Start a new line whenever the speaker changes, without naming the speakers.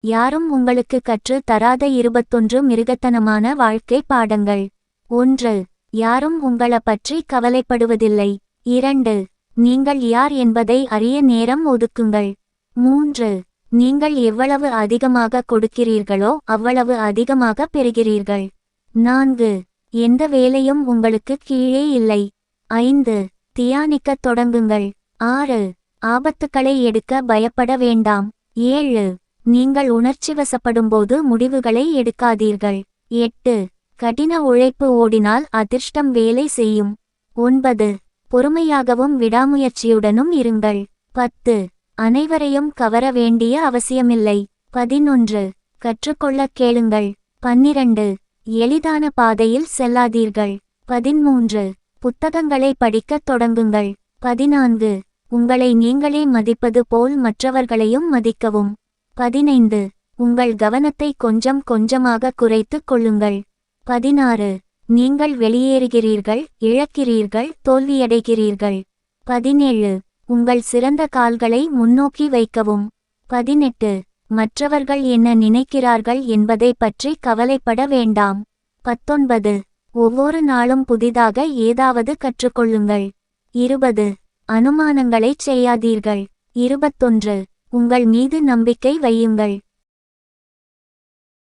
யாரும் உங்களுக்கு கற்று தராத இருபத்தொன்று மிருகத்தனமான வாழ்க்கை பாடங்கள். ஒன்று யாரும் உங்கள பற்றி கவலைப்படுவதில்லை. இரண்டு நீங்கள் யார் என்பதை அறிய நேரம் ஒதுக்குங்கள். மூன்று நீங்கள் எவ்வளவு அதிகமாக கொடுக்கிறீர்களோ அவ்வளவு அதிகமாக பெறுகிறீர்கள். நான்கு எந்த வேலையும் உங்களுக்கு கீழே இல்லை. ஐந்து தியானிக்கத் தொடங்குங்கள். ஆறு ஆபத்துக்களை எடுக்க பயப்பட வேண்டாம். ஏழு நீங்கள் உணர்ச்சிவசப்படும்போது முடிவுகளை எடுக்காதீர்கள். எட்டு. கடின உழைப்பு ஓடினால் அதிர்ஷ்டம் வேலை செய்யும். ஒன்பது. பொறுமையாகவும் விடாமுயற்சியுடனும் இருங்கள். பத்து. அனைவரையும் கவர வேண்டிய அவசியமில்லை. பதினொன்று. கற்றுக்கொள்ளக் கேளுங்கள். பன்னிரண்டு. எளிதான பாதையில் செல்லாதீர்கள். பதிமூன்று. புத்தகங்களை படிக்கத் தொடங்குங்கள். பதினான்கு. உங்களை நீங்களே மதிப்பது போல் மற்றவர்களையும் மதிக்கவும். பதினைந்து. உங்கள் கவனத்தை கொஞ்சம் கொஞ்சமாக குறைத்துக் கொள்ளுங்கள். பதினாறு. நீங்கள் வெளியேறுகிறீர்கள் இழக்கிறீர்கள் தோல்வியடைகிறீர்கள். பதினேழு. உங்கள் சிறந்த கால்களை முன்னோக்கி வைக்கவும். பதினெட்டு. மற்றவர்கள் என்ன நினைக்கிறார்கள் என்பதை பற்றி கவலைப்பட வேண்டாம். பத்தொன்பது. ஒவ்வொரு நாளும் புதிதாக ஏதாவது கற்றுக்கொள்ளுங்கள். இருபது. அனுமானங்களைச் செய்யாதீர்கள். இருபத்தொன்று. உங்கள் மீது நம்பிக்கை வையுங்கள்.